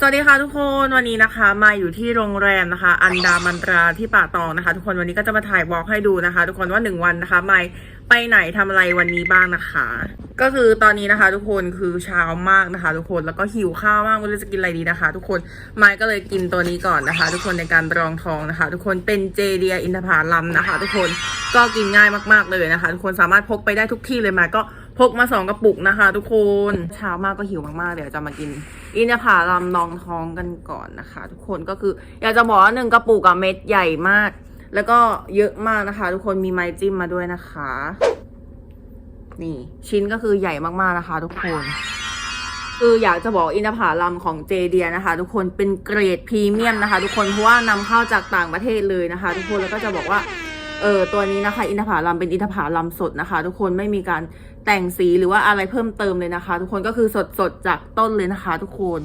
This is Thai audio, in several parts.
สวัสดีค่ะทุกคนวันนี้นะคะ มาอยู่ที่โรงแรมนะคะ อันดามันตราที่ป่าตองนะคะ ทุกคนวันนี้ก็จะมาถ่ายบล็อกให้ดูนะคะ ทุกคนว่าหนึ่งวันนะคะไม่ไปไหนทำอะไรวันนี้บ้างนะคะ ก็คือตอนนี้นะคะ ทุกคนคือเช้ามากนะคะ ทุกคนแล้วก็หิวข้าวมากไม่รู้จะกินอะไรดีนะคะ ทุกคนไม้ก็เลยกินตัวนี้ก่อนนะคะ ทุกคนในการรองท้องนะคะ ทุกคนเป็นเจเดียอินทผลัมนะคะ ทุกคนก็กินง่ายมากๆเลยนะคะ ทุกคนสามารถพกไปได้ทุกที่เลยไม้ก็ พกมาสองกระปุกนะคะ ทุกคนเช้ามากก็หิวมากๆ เดี๋ยวจะมากิน อินทผลัมรองท้องกันก่อนนะคะ ทุกคนก็คือ อยากจะบอกว่าหนึ่งกระปุกอะเม็ดใหญ่มาก แล้วก็เยอะมากนะคะ ทุกคนมีไม้จิ้มมาด้วยนะคะ นี่ ชิ้นก็คือใหญ่มากๆนะคะ ทุกคนคืออยากจะบอกอินทผลัมของเจเดียนะคะ ทุกคนเป็นเกรดพรีเมียมนะคะ ทุกคนเพราะว่านำเข้าจากต่างประเทศเลยนะคะ ทุกคนแล้วก็จะบอกว่า เออตัวนี้นะคะ อินทผลัมเป็นอินทผลัมสดนะคะ ทุกคนไม่มีการแต่งสีหรือว่าอะไรเพิ่มเติมเลยนะคะ ทุกคนก็คือสดสดๆจากต้นเลยนะคะ ทุกคน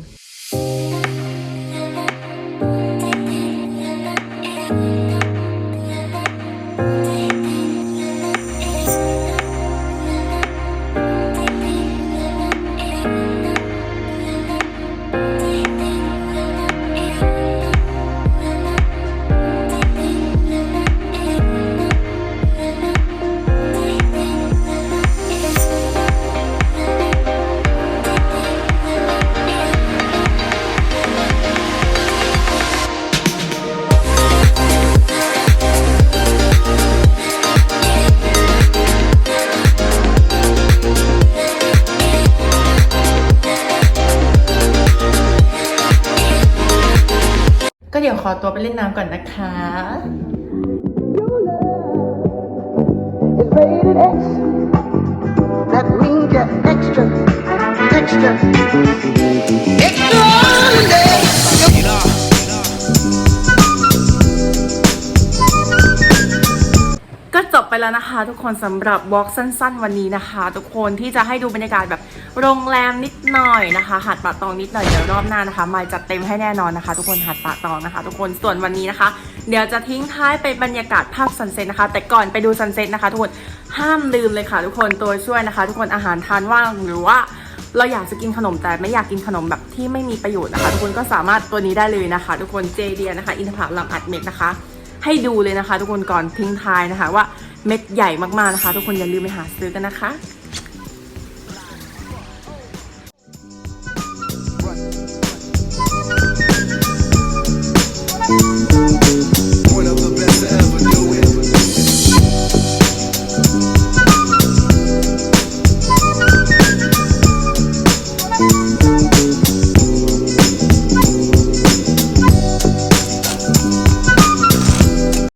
ก็เดี๋ยวขอตัวไปเล่นน้ำก่อนนะคะ is rated X. That means you're extra, extra, ไปแล้วนะคะ ทุกคนสำหรับบล็อกสั้น ๆ วันนี้นะคะ ทุกคนที่จะให้ดูบรรยากาศแบบโรงแรมนิดหน่อยนะคะหาดป่าตองนิดหน่อยเดี๋ยวรอบหน้านะคะมาจัดเต็มให้แน่นอนนะคะ ทุกคนหาดป่าตองนะคะ ทุกคนส่วนวันนี้นะคะ เดี๋ยวจะทิ้งท้ายไปบรรยากาศภาพซันเซ็ตนะคะ แต่ก่อนไปดูซันเซ็ตนะคะ ทุกคนห้ามลืมเลยค่ะ ทุกคนตัวช่วยนะคะ ทุกคนอาหารทานว่างหรือว่าเราอยากจะกินขนมแต่ไม่อยากกินขนมแบบที่ไม่มีประโยชน์นะคะ ทุกคนก็สามารถตัวนี้ได้เลยนะคะ ทุกคนเจเดียนะคะ อินทผลัมอัดเม็ดนะคะ ให้ดูเลยนะคะ ทุกคนก่อนทิ้งท้ายนะคะว่า เม็ดใหญ่มากๆนะคะ ทุกคนอย่าลืมไปหาซื้อกันนะคะ